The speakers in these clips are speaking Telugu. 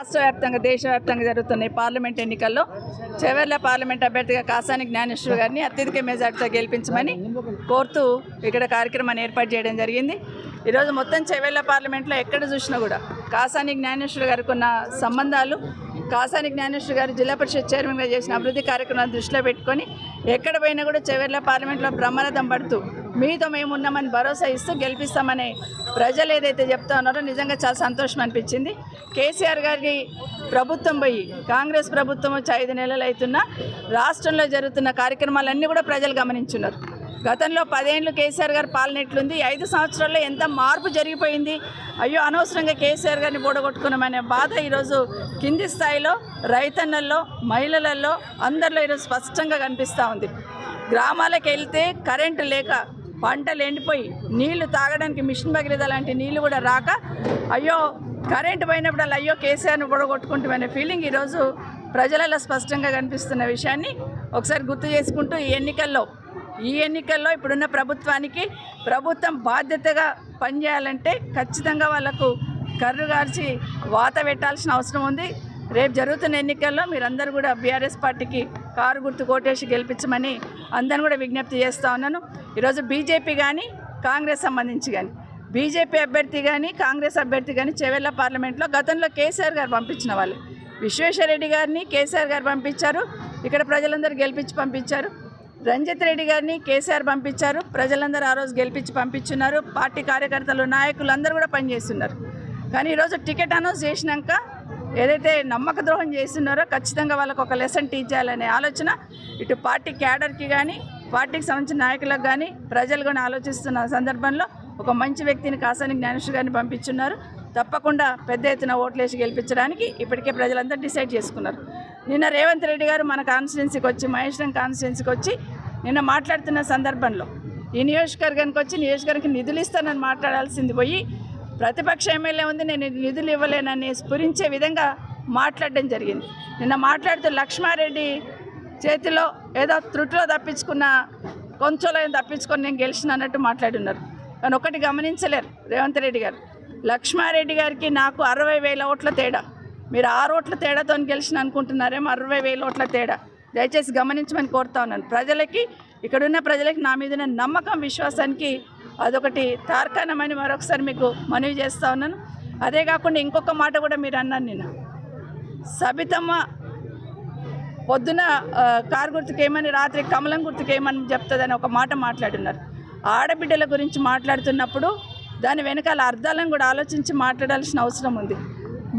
రాష్ట్ర వ్యాప్తంగా దేశవ్యాప్తంగా జరుగుతున్న ఈ పార్లమెంట్ ఎన్నికల్లో. చివర్ల పార్లమెంట్ అభ్యర్థిగా కాసాని జ్ఞానేశ్వర్ గారిని అత్యధిక మెజార్టీతో గెలిపించమని కోరుతూ ఇక్కడ కార్యక్రమాన్ని ఏర్పాటు చేయడం జరిగింది. ఈరోజు మొత్తం చెవెళ్ళ పార్లమెంట్లో ఎక్కడ చూసినా కూడా కాసాని జ్ఞానేశ్వర్ గారికి ఉన్న సంబంధాలు కాసాని జ్ఞానేశ్వర్ గారు జిల్లా పరిషత్ చైర్మన్గా చేసిన అభివృద్ధి కార్యక్రమాన్ని దృష్టిలో పెట్టుకొని ఎక్కడ పోయినా కూడా చెవెళ్ళ పార్లమెంట్లో బ్రహ్మరథం పడుతూ మీతో మేము ఉన్నామని భరోసా ఇస్తూ గెలిపిస్తామని ప్రజలు ఏదైతే చెప్తా ఉన్నారో నిజంగా చాలా సంతోషం అనిపించింది. కేసీఆర్ గారికి ప్రభుత్వం పోయి కాంగ్రెస్ ప్రభుత్వం వచ్చి ఐదు నెలలు అవుతున్నా రాష్ట్రంలో జరుగుతున్న కార్యక్రమాలన్నీ కూడా ప్రజలు గమనించున్నారు. గతంలో పదేళ్ళు కేసీఆర్ గారు పాలన ఎట్లుంది ఐదు సంవత్సరాల్లో ఎంత మార్పు జరిగిపోయింది అయ్యో అనవసరంగా కేసీఆర్ గారిని బోడగొట్టుకున్నామనే బాధ ఈరోజు కింది స్థాయిలో రైతన్నల్లో మహిళలలో అందరిలో ఈరోజు స్పష్టంగా కనిపిస్తూ ఉంది. గ్రామాలకు వెళ్తే కరెంటు లేక పంటలు ఎండిపోయి నీళ్ళు తాగడానికి మిషన్ భగీరథ లాంటి నీళ్ళు కూడా రాక అయ్యో కరెంటు పోయినప్పుడల్లా అయ్యో కేసీఆర్ని పొడగొట్టుకుంటామనే ఫీలింగ్ ఈరోజు ప్రజలలో స్పష్టంగా కనిపిస్తున్న విషయాన్ని ఒకసారి గుర్తు చేసుకుంటూ ఈ ఎన్నికల్లో ఈ ఎన్నికల్లో ఇప్పుడున్న ప్రభుత్వానికి ప్రభుత్వం బాధ్యతగా పనిచేయాలంటే ఖచ్చితంగా వాళ్ళకు కర్రు గార్చి వాత పెట్టాల్సిన అవసరం ఉంది. రేపు జరుగుతున్న ఎన్నికల్లో మీరందరూ కూడా బీఆర్ఎస్ పార్టీకి కారు గుర్తు కోటేసి గెలిపించమని అందరిని కూడా విజ్ఞప్తి చేస్తూ ఉన్నాను. ఈరోజు బీజేపీ కానీ కాంగ్రెస్ సంబంధించి కానీ బీజేపీ అభ్యర్థి కానీ కాంగ్రెస్ అభ్యర్థి కానీ చెవెళ్ళ పార్లమెంట్లో గతంలో కేసీఆర్ గారు పంపించిన వాళ్ళు. విశ్వేశ్వరరెడ్డి గారిని కేసీఆర్ గారు పంపించారు ఇక్కడ ప్రజలందరూ గెలిపించి పంపించారు. రంజిత్ రెడ్డి గారిని కేసీఆర్ పంపించారు ప్రజలందరూ ఆ రోజు గెలిపించి పంపించున్నారు. పార్టీ కార్యకర్తలు నాయకులు అందరూ కూడా పనిచేస్తున్నారు కానీ ఈరోజు టికెట్ అనౌన్స్ చేసినాక ఏదైతే నమ్మక ద్రోహం చేస్తున్నారో ఖచ్చితంగా వాళ్ళకు ఒక లెసన్ టీచ్ చేయాలనే ఆలోచన. ఇటు పార్టీ క్యాడర్కి కానీ పార్టీకి సంబంధించిన నాయకులకు కానీ ప్రజలు కానీ ఆలోచిస్తున్న సందర్భంలో ఒక మంచి వ్యక్తిని కాసాని జ్ఞానేశ్వర్ గారిని పంపించున్నారు. తప్పకుండా పెద్ద ఎత్తున ఓట్లేసి గెలిపించడానికి ఇప్పటికే ప్రజలందరూ డిసైడ్ చేసుకున్నారు. నిన్న రేవంత్ రెడ్డి గారు మన కాన్స్టిట్యున్సీకి వచ్చి మహేశ్వరం కాన్స్టిట్యున్సీకి వచ్చి నిన్న మాట్లాడుతున్న సందర్భంలో ఈ నియోజకవర్గానికి వచ్చి నియోజకవర్గానికి నిధులు ఇస్తానని మాట్లాడాల్సింది పోయి ప్రతిపక్ష ఎమ్మెల్యే ఉంది నేను నిధులు ఇవ్వలేనని స్ఫురించే విధంగా మాట్లాడడం జరిగింది. నిన్న మాట్లాడుతూ లక్ష్మారెడ్డి చేతిలో ఏదో త్రుటిలో తప్పించుకున్న కొంచెంలో తప్పించుకొని నేను గెలిచిన అన్నట్టు మాట్లాడున్నారు. కానీ ఒకటి గమనించలేరు రేవంత్ రెడ్డి గారు. లక్ష్మారెడ్డి గారికి నాకు అరవై వేల ఓట్ల తేడా. మీరు ఆరు ఓట్ల తేడాతో గెలిచిన అనుకుంటున్నారేమో అరవై వేల ఓట్ల తేడా. దయచేసి గమనించమని కోరుతా ఉన్నాను. ప్రజలకి ఇక్కడున్న ప్రజలకి నా మీద నమ్మకం విశ్వాసానికి అదొకటి తార్కాణమని మరొకసారి మీకు మనవి చేస్తా ఉన్నాను. అదే కాకుండా ఇంకొక మాట కూడా మీరు అన్నాను నేను. సబితమ్మ పొద్దున కారు గుర్తుకేమని రాత్రి కమలం గుర్తుకేమని చెప్తుందని ఒక మాట మాట్లాడున్నారు. ఆడబిడ్డల గురించి మాట్లాడుతున్నప్పుడు దాని వెనకాల అర్థాలను కూడా ఆలోచించి మాట్లాడాల్సిన అవసరం ఉంది.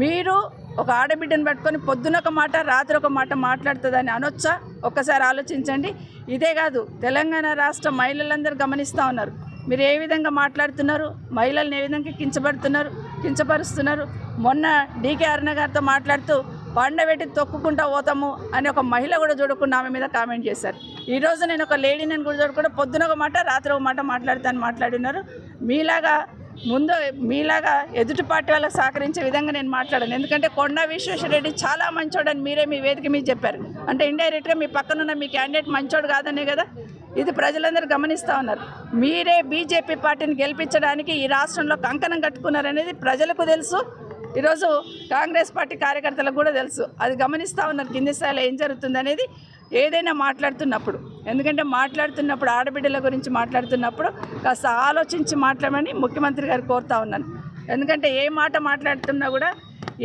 మీరు ఒక ఆడబిడ్డను పట్టుకొని పొద్దున ఒక మాట రాత్రి ఒక మాట మాట్లాడుతుందని అనొచ్చా? ఒక్కసారి ఆలోచించండి. ఇదే కాదు తెలంగాణ రాష్ట్ర మహిళలందరూ గమనిస్తూ ఉన్నారు. మీరు ఏ విధంగా మాట్లాడుతున్నారు? మహిళలను ఏ విధంగా కించబడుతున్నారు కించపరుస్తున్నారు? మొన్న డీకే అరుణ గారితో మాట్లాడుతూ పండబెట్టి తొక్కుకుంటా పోతాము అని ఒక మహిళ కూడా చూడకుండా ఆమె మీద కామెంట్ చేశారు. ఈరోజు నేను ఒక లేడీని కూడా చూడకుండా పొద్దున ఒక మాట రాత్రి ఒక మాట మాట్లాడుతాను మాట్లాడినారు. మీలాగా ముందు మీలాగా ఎదుటి పార్టీ వాళ్ళకి సహకరించే విధంగా నేను మాట్లాడాను. ఎందుకంటే కొండా విశ్వేశ్వరరెడ్డి చాలా మంచోడని మీరే మీ వేదిక మీద చెప్పారు. అంటే ఇండైరెక్ట్గా మీ పక్కనున్న మీ క్యాండిడేట్ మంచోడు కాదనే కదా? ఇది ప్రజలందరూ గమనిస్తూ ఉన్నారు. మీరే బీజేపీ పార్టీని గెలిపించడానికి ఈ రాష్ట్రంలో కంకణం కట్టుకున్నారనేది ప్రజలకు తెలుసు. ఈరోజు కాంగ్రెస్ పార్టీ కార్యకర్తలకు కూడా తెలుసు. అది గమనిస్తూ ఉన్నారు కింది స్థాయిలో ఏం జరుగుతుంది అనేది ఏదైనా మాట్లాడుతున్నప్పుడు. ఎందుకంటే మాట్లాడుతున్నప్పుడు ఆడబిడ్డల గురించి మాట్లాడుతున్నప్పుడు కాస్త ఆలోచించి మాట్లాడమని ముఖ్యమంత్రి గారు కోరుతా ఉన్నాను ఎందుకంటే ఏ మాట మాట్లాడుతున్నా కూడా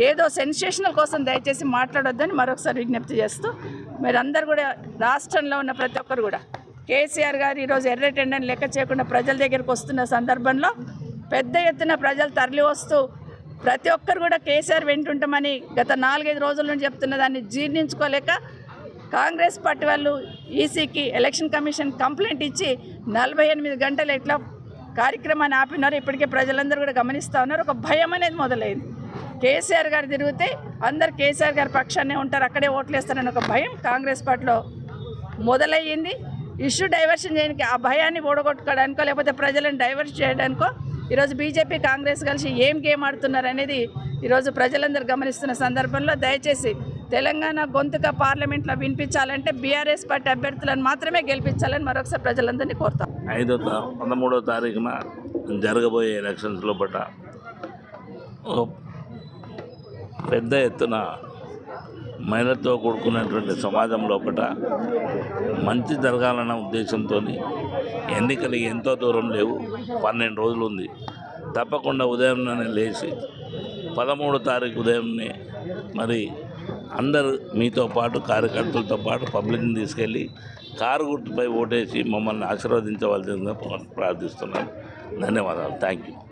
ఏదో సెన్సేషనల్ కోసం దయచేసి మాట్లాడొద్దని మరొకసారి విజ్ఞప్తి చేస్తూ మీరందరూ కూడా రాష్ట్రంలో ఉన్న ప్రతి ఒక్కరు కూడా కేసీఆర్ గారు ఈరోజు ఎర్రటెండని లెక్క చేయకుండా ప్రజల దగ్గరికి వస్తున్న సందర్భంలో పెద్ద ఎత్తున ప్రజలు తరలి వస్తూ ప్రతి ఒక్కరు కూడా కేసీఆర్ వెంటుంటామని గత నాలుగైదు రోజుల నుంచి చెప్తున్న దాన్ని జీర్ణించుకోలేక కాంగ్రెస్ పార్టీ వాళ్ళు ఈసీకి ఎలక్షన్ కమిషన్ కంప్లైంట్ ఇచ్చి నలభై ఎనిమిది గంటలు ఎట్లా కార్యక్రమాన్ని ఆపినారు ఇప్పటికే ప్రజలందరూ కూడా గమనిస్తూ ఉన్నారు. ఒక భయం అనేది మొదలైంది. కేసీఆర్ గారు తిరిగితే అందరు కేసీఆర్ గారి పక్షాన్నే ఉంటారు. అక్కడే ఓట్లేస్తారని ఒక భయం కాంగ్రెస్ పార్టీలో మొదలయ్యింది. ఇష్యూ డైవర్షన్ చేయడానికి ఆ భయాన్ని ఓడగొట్టుకోవడానికో లేకపోతే ప్రజలను డైవర్ట్ చేయడానికో ఈరోజు బీజేపీ కాంగ్రెస్ కలిసి ఏం గేమ్ ఆడుతున్నారు అనేది ఈరోజు ప్రజలందరూ గమనిస్తున్న సందర్భంలో దయచేసి తెలంగాణ గొంతుక పార్లమెంట్లో వినిపించాలంటే బీఆర్ఎస్ పార్టీ అభ్యర్థులను మాత్రమే గెలిపించాలని మరొకసారి ప్రజలందరినీ కోరుతాం. ఐదో తా- పదమూడో తారీఖున జరగబోయే ఎలక్షన్స్ లోపల ఓ పెద్ద ఎత్తున మహిళతో కూడుకున్నటువంటి సమాజం లోపల మంచి జరగాలన్న ఉద్దేశంతో ఎన్నికలు ఎంతో దూరం లేవు. పన్నెండు రోజులు ఉంది తప్పకుండా ఉదయంలోనే లేచి పదమూడో తారీఖు ఉదయంనే మరి అందరు మీతో పాటు కార్యకర్తలతో పాటు పబ్లిక్ని తీసుకెళ్ళి కారు గుర్తుపై ఓటేసి మమ్మల్ని ఆశీర్వదించవలసిందిగా ప్రార్థిస్తున్నాను ధన్యవాదాలు. Thank you